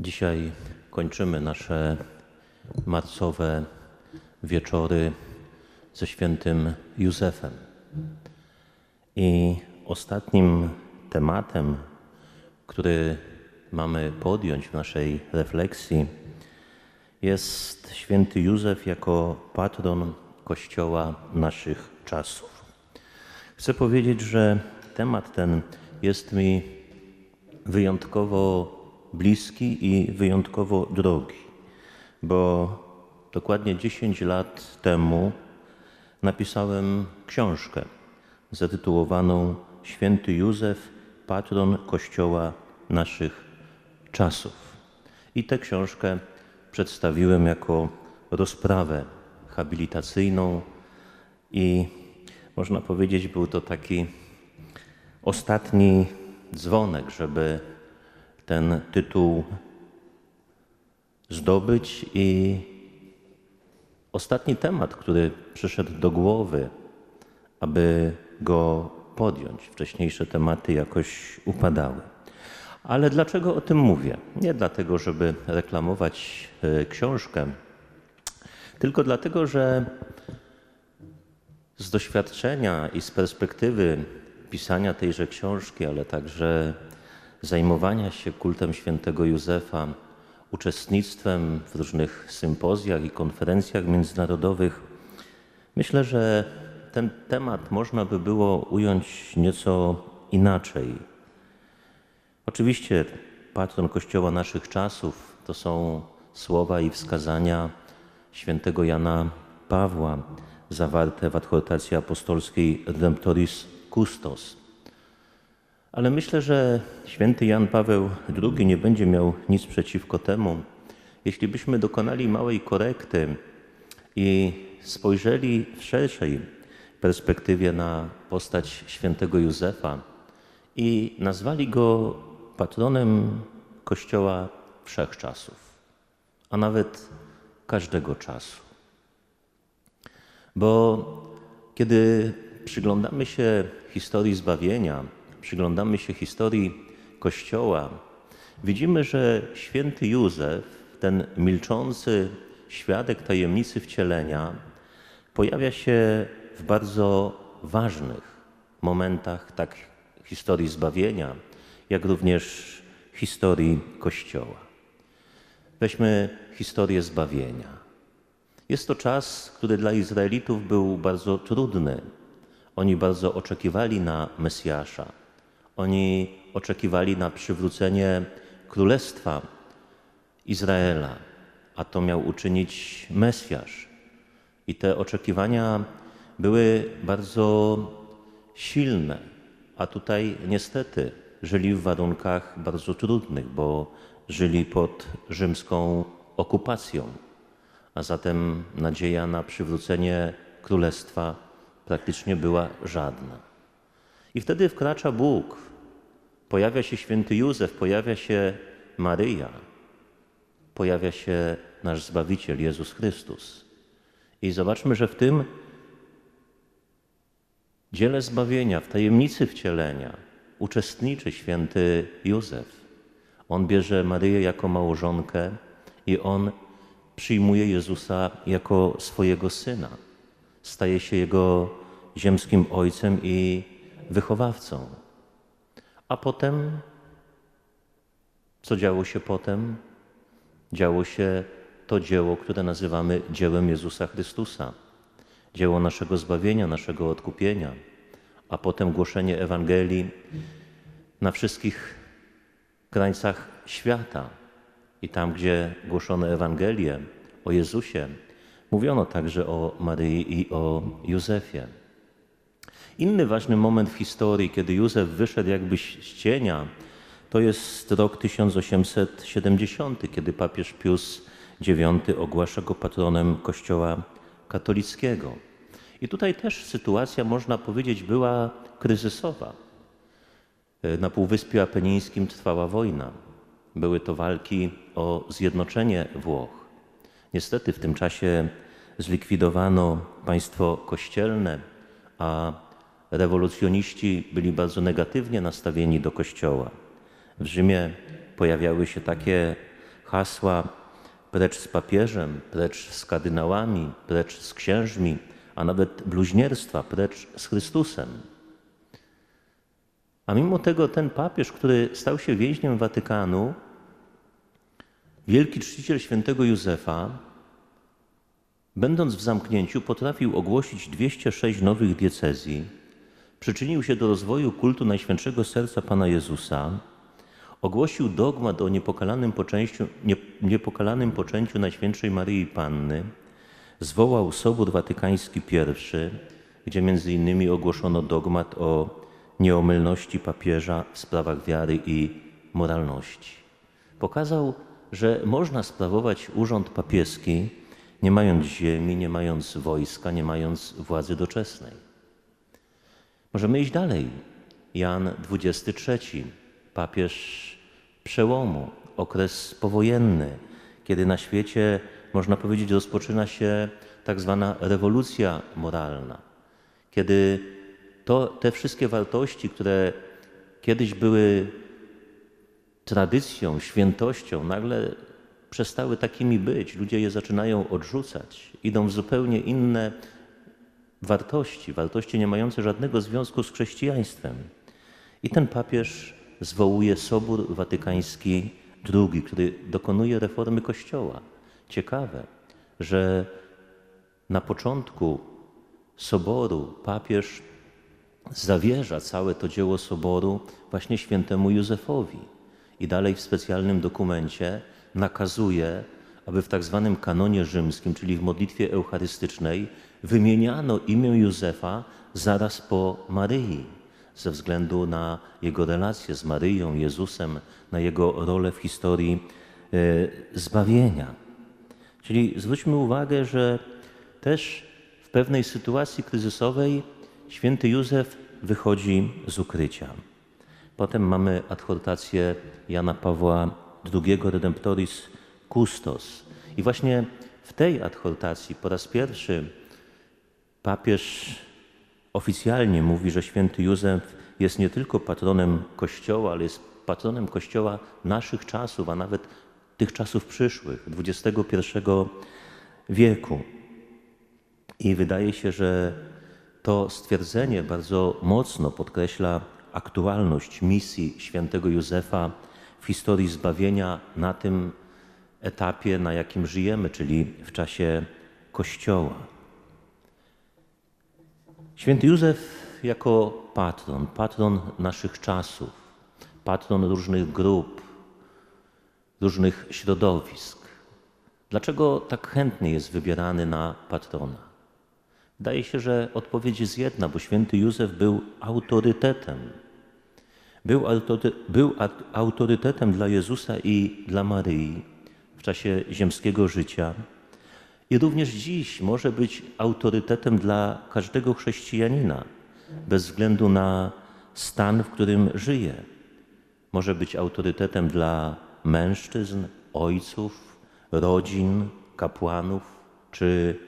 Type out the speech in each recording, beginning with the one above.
Dzisiaj kończymy nasze marcowe wieczory ze świętym Józefem. I ostatnim tematem, który mamy podjąć w naszej refleksji, jest święty Józef jako patron Kościoła naszych czasów. Chcę powiedzieć, że temat ten jest mi wyjątkowo bliski i wyjątkowo drogi, bo dokładnie 10 lat temu napisałem książkę zatytułowaną Święty Józef, patron Kościoła naszych czasów. I tę książkę przedstawiłem jako rozprawę habilitacyjną i można powiedzieć, był to taki ostatni dzwonek, żeby ten tytuł zdobyć i ostatni temat, który przyszedł do głowy, aby go podjąć. Wcześniejsze tematy jakoś upadały. Ale dlaczego o tym mówię? Nie dlatego, żeby reklamować e, książkę, tylko dlatego, że z doświadczenia i z perspektywy pisania tejże książki, ale także zajmowania się kultem świętego Józefa, uczestnictwem w różnych sympozjach i konferencjach międzynarodowych, myślę, że ten temat można by było ująć nieco inaczej. Oczywiście patron Kościoła naszych czasów to są słowa i wskazania świętego Jana Pawła zawarte w adhortacji apostolskiej Redemptoris Custos. Ale myślę, że święty Jan Paweł II nie będzie miał nic przeciwko temu, jeśli byśmy dokonali małej korekty i spojrzeli w szerszej perspektywie na postać świętego Józefa i nazwali go patronem Kościoła wszechczasów, a nawet każdego czasu. Bo kiedy przyglądamy się historii zbawienia, przyglądamy się historii Kościoła, widzimy, że święty Józef, ten milczący świadek tajemnicy wcielenia, pojawia się w bardzo ważnych momentach tak historii zbawienia, jak również historii Kościoła. Weźmy historię zbawienia. Jest to czas, który dla Izraelitów był bardzo trudny. Oni bardzo oczekiwali na Mesjasza. Oni oczekiwali na przywrócenie królestwa Izraela, a to miał uczynić Mesjasz. I te oczekiwania były bardzo silne, a tutaj niestety żyli w warunkach bardzo trudnych, bo żyli pod rzymską okupacją, a zatem nadzieja na przywrócenie królestwa praktycznie była żadna. I wtedy wkracza Bóg, pojawia się święty Józef, pojawia się Maryja, pojawia się nasz Zbawiciel Jezus Chrystus. I zobaczmy, że w tym dziele zbawienia, w tajemnicy wcielenia uczestniczy święty Józef. On bierze Maryję jako małżonkę i on przyjmuje Jezusa jako swojego syna. Staje się jego ziemskim ojcem i wychowawcą. A potem, co działo się potem? Działo się to dzieło, które nazywamy dziełem Jezusa Chrystusa, dzieło naszego zbawienia, naszego odkupienia, a potem głoszenie Ewangelii na wszystkich krańcach świata. I tam, gdzie głoszono Ewangelię o Jezusie, mówiono także o Maryi i o Józefie. Inny ważny moment w historii, kiedy Józef wyszedł jakby z cienia, to jest rok 1870, kiedy papież Pius IX ogłasza go patronem Kościoła katolickiego. I tutaj też sytuacja, można powiedzieć, była kryzysowa. Na Półwyspiu Apenińskim trwała wojna. Były to walki o zjednoczenie Włoch. Niestety w tym czasie zlikwidowano państwo kościelne, a rewolucjoniści byli bardzo negatywnie nastawieni do Kościoła. W Rzymie pojawiały się takie hasła precz z papieżem, precz z kardynałami, precz z księżmi, a nawet bluźnierstwa, precz z Chrystusem. A mimo tego ten papież, który stał się więźniem Watykanu, wielki czciciel świętego Józefa, będąc w zamknięciu, potrafił ogłosić 206 nowych diecezji, przyczynił się do rozwoju kultu Najświętszego Serca Pana Jezusa, ogłosił dogmat o niepokalanym poczęciu, nie, niepokalanym poczęciu Najświętszej Maryi Panny, zwołał Sobór Watykański I, gdzie między innymi ogłoszono dogmat o nieomylności papieża w sprawach wiary i moralności. Pokazał, że można sprawować urząd papieski, nie mając ziemi, nie mając wojska, nie mając władzy doczesnej. Możemy iść dalej. Jan XXIII, papież przełomu, okres powojenny, kiedy na świecie, można powiedzieć, rozpoczyna się tak zwana rewolucja moralna, kiedy to, te wszystkie wartości, które kiedyś były tradycją, świętością, nagle przestały takimi być. Ludzie je zaczynają odrzucać, idą w zupełnie inne wartości, wartości nie mające żadnego związku z chrześcijaństwem. I ten papież zwołuje Sobór Watykański II, który dokonuje reformy Kościoła. Ciekawe, że na początku Soboru papież zawierza całe to dzieło Soboru właśnie świętemu Józefowi i dalej w specjalnym dokumencie nakazuje, aby w tak zwanym kanonie rzymskim, czyli w modlitwie eucharystycznej, wymieniano imię Józefa zaraz po Maryi, ze względu na jego relacje z Maryją, Jezusem, na jego rolę w historii e, zbawienia. Czyli zwróćmy uwagę, że też w pewnej sytuacji kryzysowej święty Józef wychodzi z ukrycia. Potem mamy adhortację Jana Pawła II Redemptoris Custos. I właśnie w tej adhortacji po raz pierwszy papież oficjalnie mówi, że święty Józef jest nie tylko patronem Kościoła, ale jest patronem Kościoła naszych czasów, a nawet tych czasów przyszłych, XXI wieku. I wydaje się, że to stwierdzenie bardzo mocno podkreśla aktualność misji świętego Józefa w historii zbawienia na tym etapie, na jakim żyjemy, czyli w czasie Kościoła. Święty Józef jako patron, patron naszych czasów, patron różnych grup, różnych środowisk. Dlaczego tak chętnie jest wybierany na patrona? Wydaje się, że odpowiedź jest jedna, bo święty Józef był autorytetem. Był, był autorytetem dla Jezusa i dla Maryi w czasie ziemskiego życia. I również dziś może być autorytetem dla każdego chrześcijanina, bez względu na stan, w którym żyje. Może być autorytetem dla mężczyzn, ojców, rodzin, kapłanów czy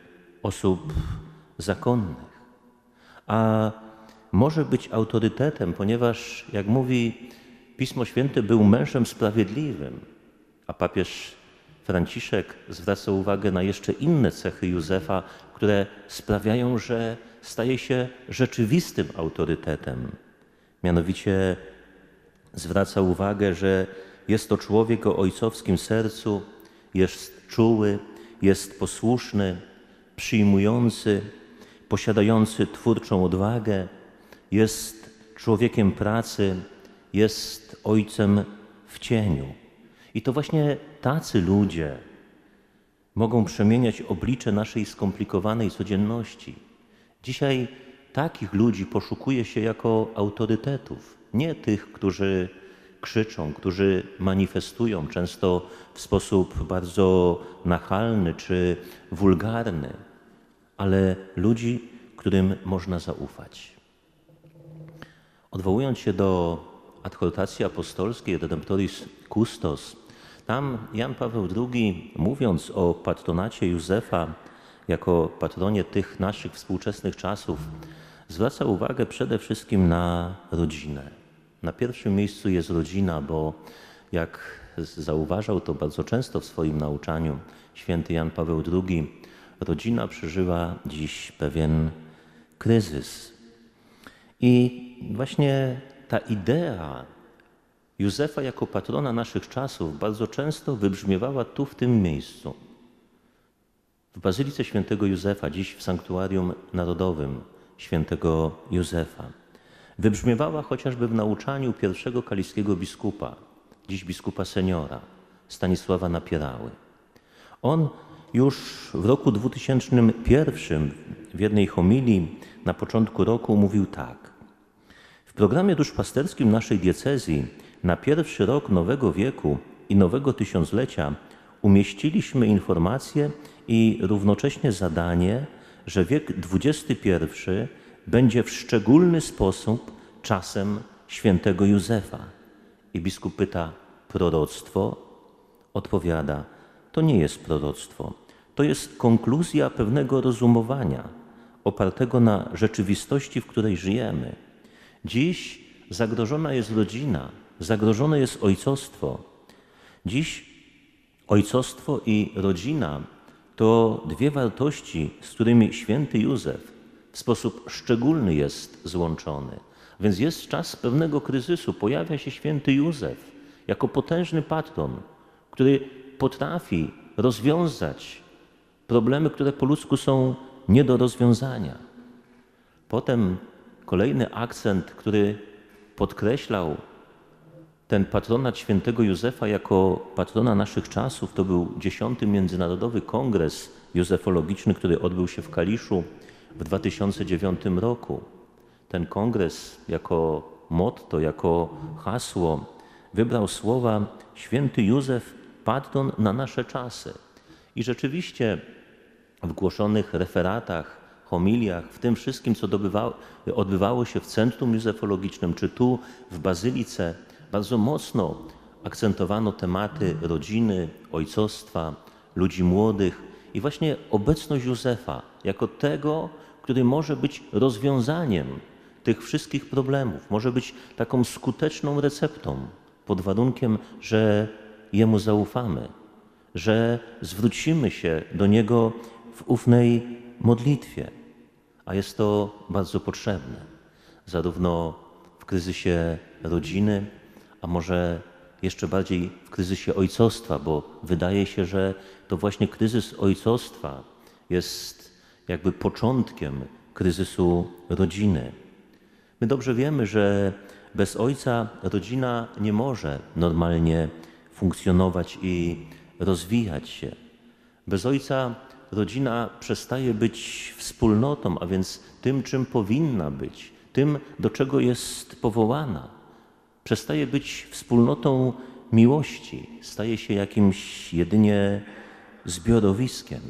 osób zakonnych. A może być autorytetem, ponieważ, jak mówi Pismo Święte, był mężem sprawiedliwym, a papież Franciszek zwraca uwagę na jeszcze inne cechy Józefa, które sprawiają, że staje się rzeczywistym autorytetem. Mianowicie zwraca uwagę, że jest to człowiek o ojcowskim sercu, jest czuły, jest posłuszny, przyjmujący, posiadający twórczą odwagę, jest człowiekiem pracy, jest ojcem w cieniu. I to właśnie tacy ludzie mogą przemieniać oblicze naszej skomplikowanej codzienności. Dzisiaj takich ludzi poszukuje się jako autorytetów, nie tych, którzy krzyczą, którzy manifestują często w sposób bardzo nachalny czy wulgarny, ale ludzi, którym można zaufać. Odwołując się do adhortacji apostolskiej Redemptoris Custos, tam Jan Paweł II, mówiąc o patronacie Józefa jako patronie tych naszych współczesnych czasów, zwraca uwagę przede wszystkim na rodzinę. Na pierwszym miejscu jest rodzina, bo jak zauważał to bardzo często w swoim nauczaniu święty Jan Paweł II, rodzina przeżywa dziś pewien kryzys. I właśnie ta idea Józefa jako patrona naszych czasów bardzo często wybrzmiewała tu, w tym miejscu. W Bazylice Świętego Józefa, dziś w Sanktuarium Narodowym Świętego Józefa. Wybrzmiewała chociażby w nauczaniu pierwszego kaliskiego biskupa, dziś biskupa seniora, Stanisława Napierały. On już w roku 2001 w jednej homilii na początku roku mówił tak. W programie duszpasterskim naszej diecezji na pierwszy rok nowego wieku i nowego tysiąclecia umieściliśmy informację i równocześnie zadanie, że wiek XXI będzie w szczególny sposób czasem świętego Józefa. I biskup pyta, proroctwo? Odpowiada, to nie jest proroctwo. To jest konkluzja pewnego rozumowania, opartego na rzeczywistości, w której żyjemy. Dziś zagrożona jest rodzina, zagrożone jest ojcostwo. Dziś ojcostwo i rodzina to dwie wartości, z którymi święty Józef w sposób szczególny jest złączony. Więc jest czas pewnego kryzysu. Pojawia się święty Józef jako potężny patron, który potrafi rozwiązać problemy, które po ludzku są nie do rozwiązania. Potem kolejny akcent, który podkreślał ten patronat świętego Józefa jako patrona naszych czasów, to był dziesiąty Międzynarodowy Kongres Józefologiczny, który odbył się w Kaliszu w 2009 roku. Ten kongres jako motto, jako hasło wybrał słowa Święty Józef, patron na nasze czasy. I rzeczywiście w głoszonych referatach, homiliach, w tym wszystkim, co odbywało się w Centrum Józefologicznym, czy tu w Bazylice, bardzo mocno akcentowano tematy rodziny, ojcostwa, ludzi młodych i właśnie obecność Józefa jako tego, który może być rozwiązaniem tych wszystkich problemów, może być taką skuteczną receptą, pod warunkiem, że Jemu zaufamy, że zwrócimy się do Niego w ufnej modlitwie. A jest to bardzo potrzebne, zarówno w kryzysie rodziny, a może jeszcze bardziej w kryzysie ojcostwa, bo wydaje się, że to właśnie kryzys ojcostwa jest jakby początkiem kryzysu rodziny. My dobrze wiemy, że bez ojca rodzina nie może normalnie funkcjonować i rozwijać się. Bez ojca rodzina przestaje być wspólnotą, a więc tym, czym powinna być, tym, do czego jest powołana. Przestaje być wspólnotą miłości, staje się jakimś jedynie zbiorowiskiem.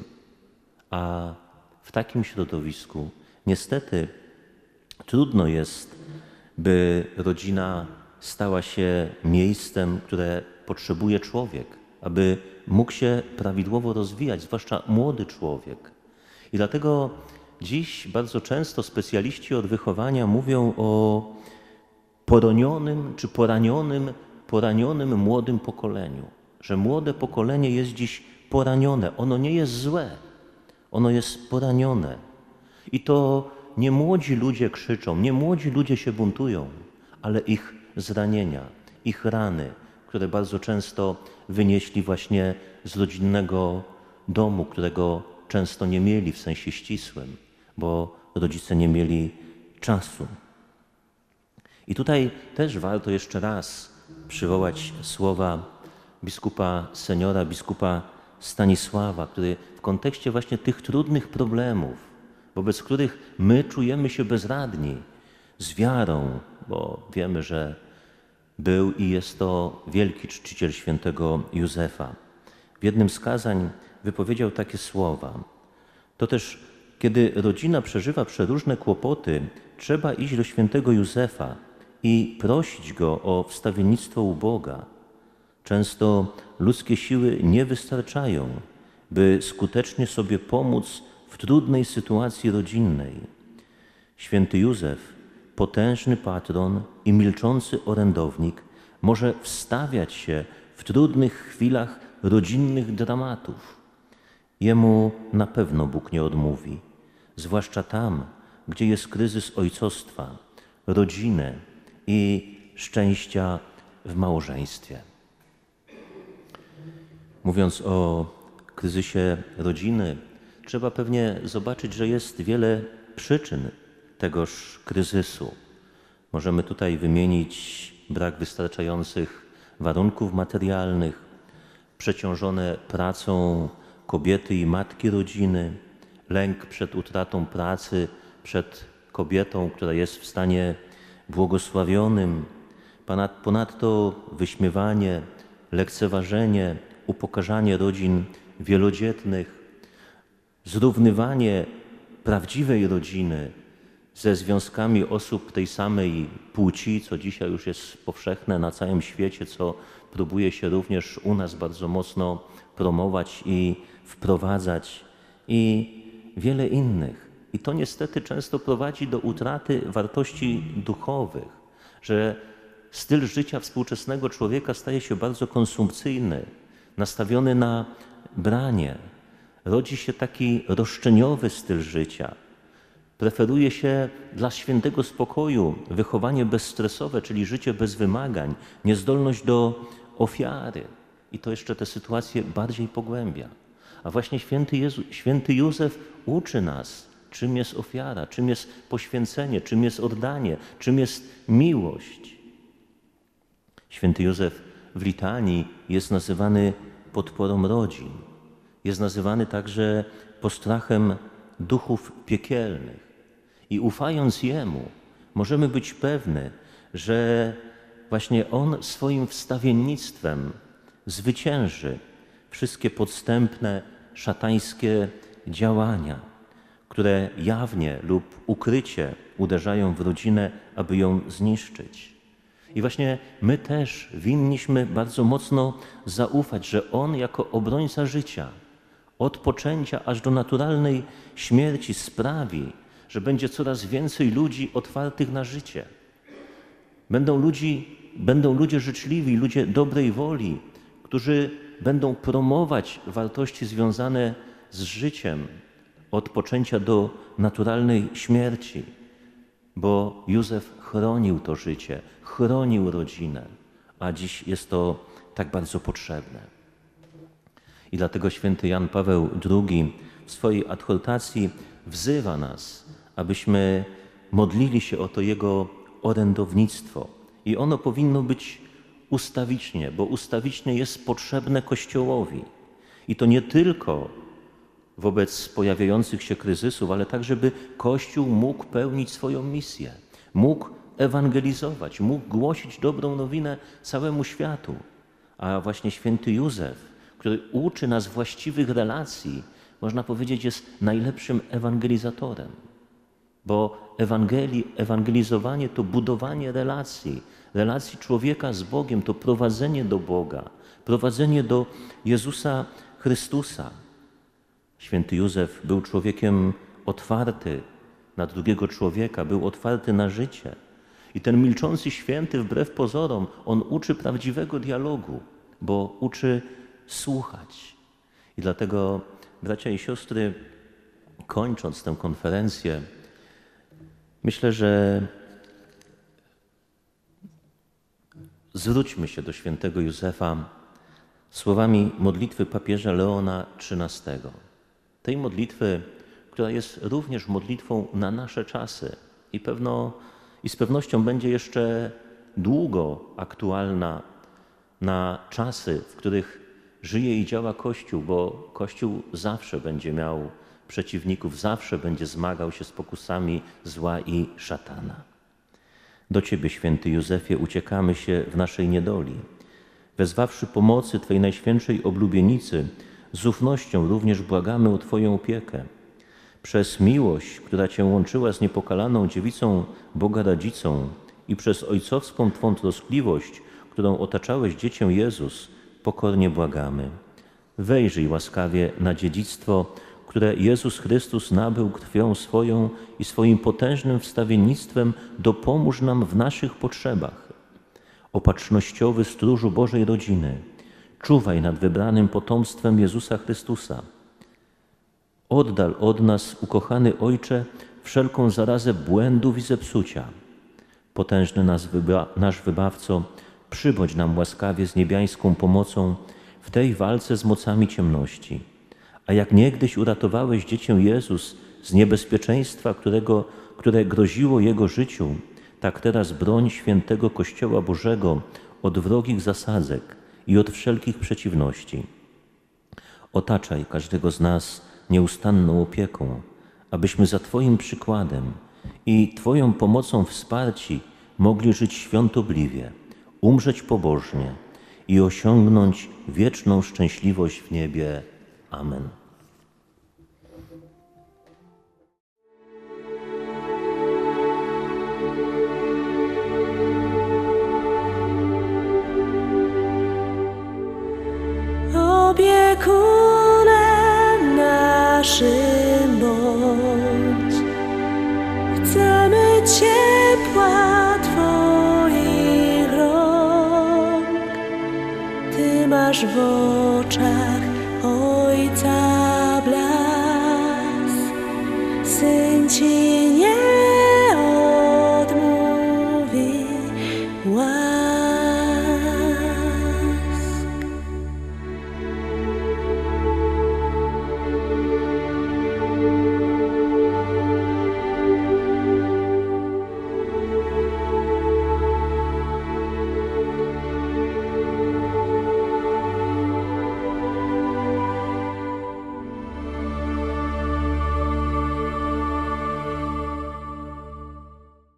A w takim środowisku niestety trudno jest, by rodzina stała się miejscem, które potrzebuje człowiek, aby mógł się prawidłowo rozwijać, zwłaszcza młody człowiek. I dlatego dziś bardzo często specjaliści od wychowania mówią o poronionym czy poranionym, poranionym młodym pokoleniu, że młode pokolenie jest dziś poranione. Ono nie jest złe, ono jest poranione. I to nie młodzi ludzie krzyczą, nie młodzi ludzie się buntują, ale ich zranienia, ich rany, które bardzo często wynieśli właśnie z rodzinnego domu, którego często nie mieli w sensie ścisłym, bo rodzice nie mieli czasu. I tutaj też warto jeszcze raz przywołać słowa biskupa seniora, biskupa Stanisława, który w kontekście właśnie tych trudnych problemów, wobec których my czujemy się bezradni, z wiarą, bo wiemy, że był i jest to wielki czciciel świętego Józefa. W jednym z kazań wypowiedział takie słowa. To też, kiedy rodzina przeżywa przeróżne kłopoty, trzeba iść do świętego Józefa i prosić go o wstawiennictwo u Boga. Często ludzkie siły nie wystarczają, by skutecznie sobie pomóc w trudnej sytuacji rodzinnej. Święty Józef potężny patron i milczący orędownik może wstawiać się w trudnych chwilach rodzinnych dramatów. Jemu na pewno Bóg nie odmówi, zwłaszcza tam, gdzie jest kryzys ojcostwa, rodziny i szczęścia w małżeństwie. Mówiąc o kryzysie rodziny, trzeba pewnie zobaczyć, że jest wiele przyczyn tegoż kryzysu. Możemy tutaj wymienić brak wystarczających warunków materialnych, przeciążone pracą kobiety i matki rodziny, lęk przed utratą pracy, przed kobietą, która jest w stanie błogosławionym, ponadto wyśmiewanie, lekceważenie, upokarzanie rodzin wielodzietnych, zrównywanie prawdziwej rodziny ze związkami osób tej samej płci, co dzisiaj już jest powszechne na całym świecie, co próbuje się również u nas bardzo mocno promować i wprowadzać, i wiele innych. I to niestety często prowadzi do utraty wartości duchowych, że styl życia współczesnego człowieka staje się bardzo konsumpcyjny, nastawiony na branie. Rodzi się taki roszczeniowy styl życia. Preferuje się dla świętego spokoju wychowanie bezstresowe, czyli życie bez wymagań, niezdolność do ofiary. I to jeszcze tę sytuację bardziej pogłębia. A właśnie święty, Jezu, święty Józef uczy nas, czym jest ofiara, czym jest poświęcenie, czym jest oddanie, czym jest miłość. Święty Józef w litanii jest nazywany podporą rodzin. Jest nazywany także postrachem duchów piekielnych. I ufając Jemu, możemy być pewni, że właśnie On swoim wstawiennictwem zwycięży wszystkie podstępne, szatańskie działania, które jawnie lub ukrycie uderzają w rodzinę, aby ją zniszczyć. I właśnie my też winniśmy bardzo mocno zaufać, że On jako obrońca życia, od poczęcia aż do naturalnej śmierci sprawi, że będzie coraz więcej ludzi otwartych na życie. Będą, ludzi, będą ludzie życzliwi, ludzie dobrej woli, którzy będą promować wartości związane z życiem od poczęcia do naturalnej śmierci, bo Józef chronił to życie, chronił rodzinę, a dziś jest to tak bardzo potrzebne. I dlatego święty Jan Paweł II w swojej adhortacji wzywa nas, abyśmy modlili się o to Jego orędownictwo. I ono powinno być ustawicznie, bo ustawicznie jest potrzebne Kościołowi. I to nie tylko wobec pojawiających się kryzysów, ale tak, żeby Kościół mógł pełnić swoją misję, mógł ewangelizować, mógł głosić dobrą nowinę całemu światu. A właśnie święty Józef, który uczy nas właściwych relacji, można powiedzieć, jest najlepszym ewangelizatorem. Bo Ewangelii, ewangelizowanie to budowanie relacji, relacji człowieka z Bogiem, to prowadzenie do Boga, prowadzenie do Jezusa Chrystusa. Święty Józef był człowiekiem otwarty na drugiego człowieka, był otwarty na życie. I ten milczący święty, wbrew pozorom, on uczy prawdziwego dialogu, bo uczy słuchać. I dlatego, bracia i siostry, kończąc tę konferencję, myślę, że zwróćmy się do świętego Józefa słowami modlitwy papieża Leona XIII. Tej modlitwy, która jest również modlitwą na nasze czasy i, pewno, i z pewnością będzie jeszcze długo aktualna na czasy, w których żyje i działa Kościół, bo Kościół zawsze będzie miał przeciwników, zawsze będzie zmagał się z pokusami zła i szatana. Do Ciebie, święty Józefie, uciekamy się w naszej niedoli. Wezwawszy pomocy Twej najświętszej oblubienicy, z ufnością również błagamy o Twoją opiekę. Przez miłość, która Cię łączyła z niepokalaną dziewicą Boga Radzicą i przez ojcowską Twą troskliwość, którą otaczałeś dziecię Jezus, pokornie błagamy. Wejrzyj łaskawie na dziedzictwo, które Jezus Chrystus nabył krwią swoją i swoim potężnym wstawiennictwem, dopomóż nam w naszych potrzebach. Opatrznościowy stróżu Bożej rodziny, Czuwaj nad wybranym potomstwem Jezusa Chrystusa. Oddal od nas, ukochany Ojcze, wszelką zarazę błędów i zepsucia. Potężny nas wyba, nasz Wybawco, przybądź nam łaskawie z niebiańską pomocą w tej walce z mocami ciemności. A jak niegdyś uratowałeś dziecię Jezus z niebezpieczeństwa, którego, które groziło Jego życiu, tak teraz broń świętego Kościoła Bożego od wrogich zasadzek i od wszelkich przeciwności. Otaczaj każdego z nas nieustanną opieką, abyśmy za Twoim przykładem i Twoją pomocą wsparci mogli żyć świątobliwie, umrzeć pobożnie i osiągnąć wieczną szczęśliwość w niebie. Amen. Opiekunem naszym bądź. Chcemy ciepła Twoich rąk. Ty masz w oczach Ojca blask. Syn Ci